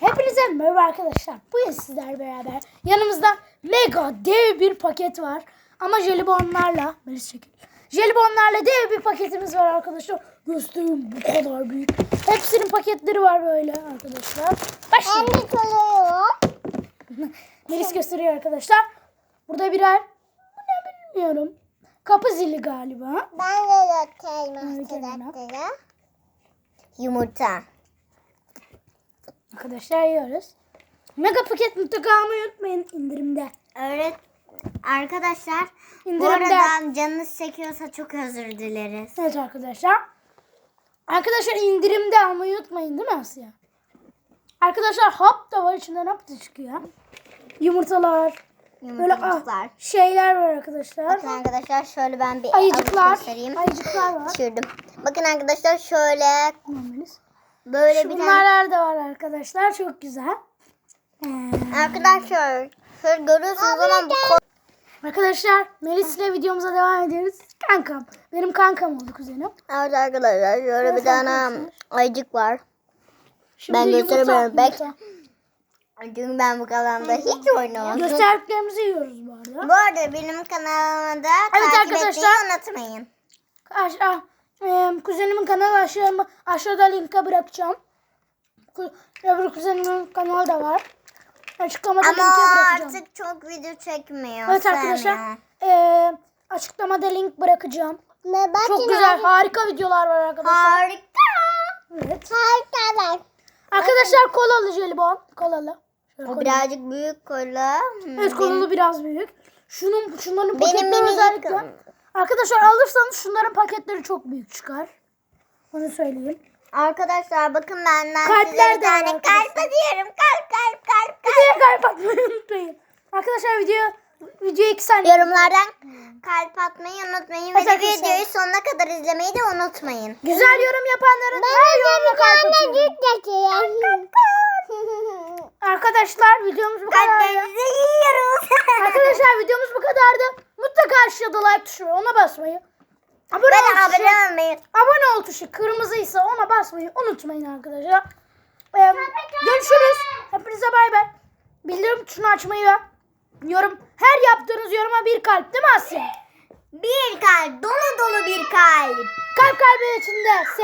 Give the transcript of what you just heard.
Hepinize merhaba arkadaşlar. Bugün sizler beraber yanımızda mega dev bir paket var. Ama jelibonlarla, Melis çekil. Jelibonlarla dev bir paketimiz var arkadaşlar. Göstereyim bu kadar büyük. Hepsinin paketleri var böyle arkadaşlar. Başlayalım. Melis gösteriyor arkadaşlar. Burada birer, bu ne bilmiyorum. Kapı zili galiba. Ben de Elena. arkadaşlara. Yumurta. Arkadaşlar yiyoruz. Mega paket mutlaka almayı unutmayın indirimde. Evet. Arkadaşlar bu İndirimde. arada canınız çekiyorsa çok özür dileriz. Evet arkadaşlar. Arkadaşlar indirimde almayı unutmayın değil mi Asya? Arkadaşlar hap da var içinden hap da çıkıyor. Yumurtalar. Böyle ah, şeyler var arkadaşlar. Bakın arkadaşlar şöyle ben bir Ayıcıklar. göstereyim. Ayıcıklar var. Düşürdüm. Bakın arkadaşlar şöyle Melis. Böyle Şu bir tane. da var arkadaşlar. Çok güzel. Ee, Arkadaşlar şöyle görüyorsunuz ama bu arkadaşlar Melis ile videomuza devam ediyoruz. Kankam. Benim kankam oldu kuzenim. Evet arkadaşlar şöyle bir Evet tane arkadaşlar. ayıcık var. Şimdi Ben gösteremiyorum. Belki-. Çünkü ben bu kanalda hiç oynamadım. Gösterdiklerimizi yiyoruz bu arada. Bu arada benim kanalıma da Evet takip arkadaşlar. etmeyi unutmayın. Aşağı, e, kuzenimin kanalı aşağı, aşağıda linke bırakacağım. Ku, öbür kuzenimin kanalı da var. Açıklamada Ama linke bırakacağım. artık çok video çekmiyor. Evet sevmiyor. arkadaşlar. E, açıklamada link bırakacağım. Çok güzel harika videolar var arkadaşlar. Harika. Evet. Harika. Arkadaşlar kolalı jelibon. Kolalı. Şöyle O kolalı. birazcık büyük kola. Hmm, Evet kolalı biraz büyük. Şunun şunların Benim paketleri minicik- özellikle. Arkadaşlar alırsanız şunların paketleri çok büyük çıkar. Onu söyleyeyim. Arkadaşlar bakın benden Kalpler size bir de var tane arkadaşlar. kalp atıyorum. Kalp kalp kalp. kalp. Videoya kalp atmayı unutmayın. Arkadaşlar video video 2 saniye. Yorumlardan kalp atmayı unutmayın. Evet Ve de arkadaşlar. videoyu sonuna kadar izlemeyi de unutmayın. Güzel yorum yapanların her yorumuna kalp atıyorum. Arkadaşlar videomuz bu kadardı. Kalplerinizi yiyoruz. Arkadaşlar videomuz bu kadardı. Mutlaka aşağıda like tuşu var, ona basmayı. Abone ol Bana tuşu. olmayı. Abone ol tuşu kırmızıysa ona basmayı unutmayın arkadaşlar. Ee, görüşürüz. Hepinize bay bay. Bildirim tuşunu açmayı ve yorum her yaptığınız yoruma bir kalp değil mi Asya? Bir kalp, dolu dolu bir kalp. Kalp kalbi içinde sevgi